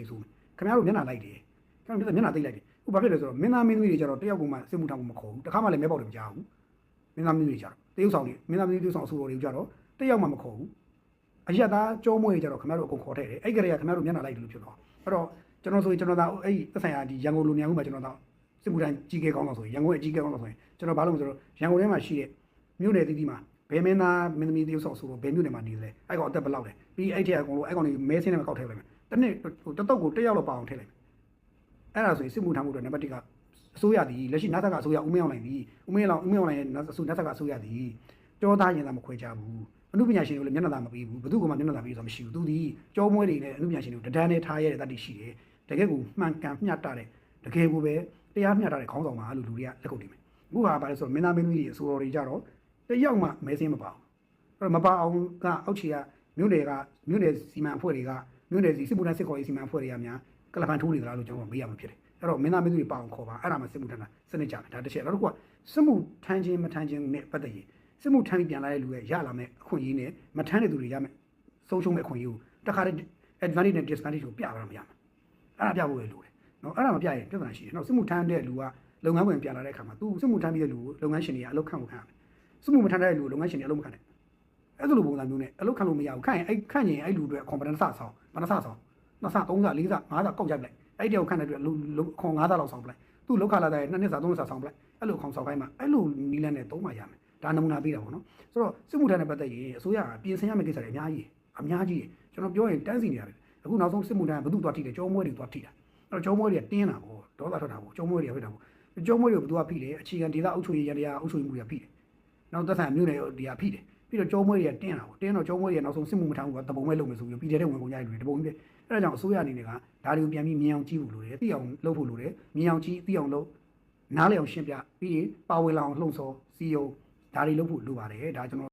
စိတ်ဆိုးမယ်ခင်ဗျားတို့မျက်နှာလိုက်တယ်ခင်ဗျားတို့မျက်နှာသိပ်လိုက်တယ်အခုဘာဖြစ်လဲဆိုတော့မင်းသားမင်းသမီးတွေကြတော့တယောက်ကမှစစ်မှုထမ်းမှုမခေါ်ဘူးတခါမှလည်းမဲပေါက်တယ်မကြားဘူးမင်းသားမင်းသမီးတွေကြတော့တရုပ်ဆောင်တွေမင်းသားမင်းသမီးတရုပ်ဆောင်အဆိုတော်တွေကြတော့တယောက်မှမခေါ်ဘူးအရက်သားကြောမွေးကြတော့ခင်ဗျားတို့အကုန်ခေါ်ထည့်တယ်အဲ့ကလေးကခင်ဗျားတို့မျက်နှာလိုက်တယ်လို့ဖြစ်သွားအဲ့တော့ကျွန်တော်ဆိုရင်ကျွန်တော်သာအဲ့ဒီသက်ဆိုင်ရာဒီရန်ကုန်လူမြန်ဦးမှာကျွန်တော်သာစစ်မှုထမ်းကြီးကဲကောင်းတော့ဆိုရင်ရန်ကုန်ရဲ့ကြီးကဲကောင်းတော့ဆိုရင်ကျွန်တော်ဘာလို့လဲဆိုတော့ရန်ကုန်ထဲမှာရှိတဲ့မြို့နယ်တည်တည်မှာဘယ်မင်းသားမင်းသမီးတရုပ်ဆောင်ဆိုတော့ဘယ်မြို့နယ်မှာနေလဲအဲ့ကောင်အသက်ဘယ်လောက်လဲပြီးအဲ့ထက်အကုန်လုံးအဲ့ကောင်တွေမဲစင်းနဲ့မကောက်ထည့်လိုက်မယ် တနေ့ဟိုတတုတ်ကိုတစ်ယောက်လောက်ပါအောင်ထည့်လိုက်မယ်အဲ့ဒါဆိုရင်စစ်မှုထမ်းမှုတွေနံပါတ်1ကအစိုးရသည်လက်ရှိနာသက်ကအစိုးရဦးမင်းအောင်နိုင်သည်ဦးမင်းအောင်ဦးမင်းအောင်နိုင်ရဲ့အစိုးနာသက်ကအစိုးရသည်ကြောသားရင်သာမခွဲကြဘူးအမှုပညာရှင်တွေကိုလည်းမျက်နှာသာမပေးဘူးဘယ်သူကမှမျက်နှာသာပေးဆိုတာမရှိဘူးသူသည်ကြောမွေးတွေနဲ့အမှုပညာရှင်တွေကိုတဒန်းနဲ့ထားရတဲ့တတ်သိရှိတယ်တကယ်ကိုမှန်ကန်မျှတတဲ့တကယ်ကိုပဲတရားမျှတတဲ့ခေါင်းဆောင်ပါလို့လူတွေကလက်ကုပ်နေမယ်အခုဟာဘာလဲဆိုတော့မင်းသားမင်းသမီးတွေအစိုးရတွေကြတော့တယောက်မှမဲစင်းမပါဘူးအဲ့တော့မပါအောင်ကအောက်ခြေကမြို့နယ်ကမြို့နယ်စီမံအဖွဲ့တွေက မြို့နယ်စီစစ်မှုထမ်းစစ်ခေါ်ရေးစီမံအဖွဲ့တွေကများကလပန်ထိုးနေသလားလို့ကျွန်တော်မေးရမှာဖြစ်တယ်အဲ့တော့မင်းသားမင်းသူတွေပါအောင်ခေါ်ပါအဲ့ဒါမှစစ်မှုထမ်းတာစနစ်ကြမယ်ဒါတစ်ချက်နောက်တစ်ခုကစစ်မှုထမ်းခြင်းမထမ်းခြင်းနဲ့ပတ်သက်ရင်စစ်မှုထမ်းပြီးပြန်လာတဲ့လူရဲ့ရလာမယ့်အခွင့်အရေးနဲ့မထမ်းတဲ့သူတွေရမယ့်ဆုံးရှုံးမယ့်အခွင့်အရေးကိုတခါတည်း advantage နဲ့ disadvantage ကိုပြပါတော့မရမှာအဲ့ဒါပြဖို့ပဲလိုတယ်နော်အဲ့ဒါမပြရင်ပြဿနာရှိတယ်နော်စစ်မှုထမ်းတဲ့လူကလုပ်ငန်းဝင်ပြန်လာတဲ့အခါမှာသူစစ်မှုထမ်းပြီးတဲ့လူကိုလုပ်ငန်းရှင်တွေကအလုပ်ခန့်ဖို့ခံရမယ်စစ်မှုမထမ်းတဲ့လူကိုလုပ်ငန်းရှင်တွေအလုပ်မခန့်နဲ့ အဲ့လိုပုံစံမျိုးနဲ့အလုပ်ခန့်လို့မရဘူးခန့်ရင်အဲ့ခန့်ရင်အဲ့လူတွေ competence ဆောင်းဘာသာဆောင်းနှစ်ဆသုံးဆလေးဆငါးဆကောက်ကြပလိုက်အဲ့တယောက်ခန့်တဲ့အတွက်လူခွန်9000လောက်ဆောင်ပလိုက်သူ့လောက်ခလာတဲ့နှစ်နှစ်စာသုံးနှစ်စာဆောင်ပလိုက်အဲ့လိုခေါင်ဆောင်ခိုင်းမှာအဲ့လိုနီလန်းနဲ့သုံးမှရမယ်ဒါနမူနာပေးတာပေါ့နော်ဆိုတော့စစ်မှုထမ်းနဲ့ပတ်သက်ရင်အစိုးရကပြင်ဆင်ရမယ့်ကိစ္စတွေအများကြီးအများကြီးကျွန်တော်ပြောရင်တန်းစီနေရတယ်အခုနောက်ဆုံးစစ်မှုထမ်းကဘယ်သူသွားထိတယ်ကြောမွဲတွေသွားထိတာအဲ့တော့ကြောမွဲတွေကတင်းတာပေါ့ဒေါသထွက်တာပေါ့ကြောမွဲတွေကဖြစ်တာပေါ့ကြောမွဲတွေကိုဘယ်သူကဖိတယ်အခြေခံဒေသအုပ်ချုပ်ရေးရတရားအုပ်ချုပ်ရေးမှုတွေကဖိတယ်နောက်သက်ဆိုင်မြို့နယ်တွေကဖိတယ် ပြီးတော့ကြောမွဲတွေကတင်းတာပေါ့တင်းတော့ကြောမွဲတွေကနောက်ဆုံးစစ်မှုမထမ်းဘူးကတပုံမဲ့လုပ်မယ်ဆိုပြီးပြည်တဲ့ဝင်ကုန်ကြရလူတွေတပုံကြီးပဲအဲ့ဒါကြောင့်အစိုးရအနေနဲ့ကဒါတွေကိုပြန်ပြီးမြင်အောင်ကြည့်ဖို့လိုတယ်သိအောင်လုပ်ဖို့လိုတယ်မြင်အောင်ကြည့်သိအောင်လုပ်နားလည်အောင်ရှင်းပြပြီးရင်ပါဝင်လာအောင်လှုံ့ဆော်စီယုံဒါတွေလုပ်ဖို့လိုပါတယ်ဒါကျွန်တော်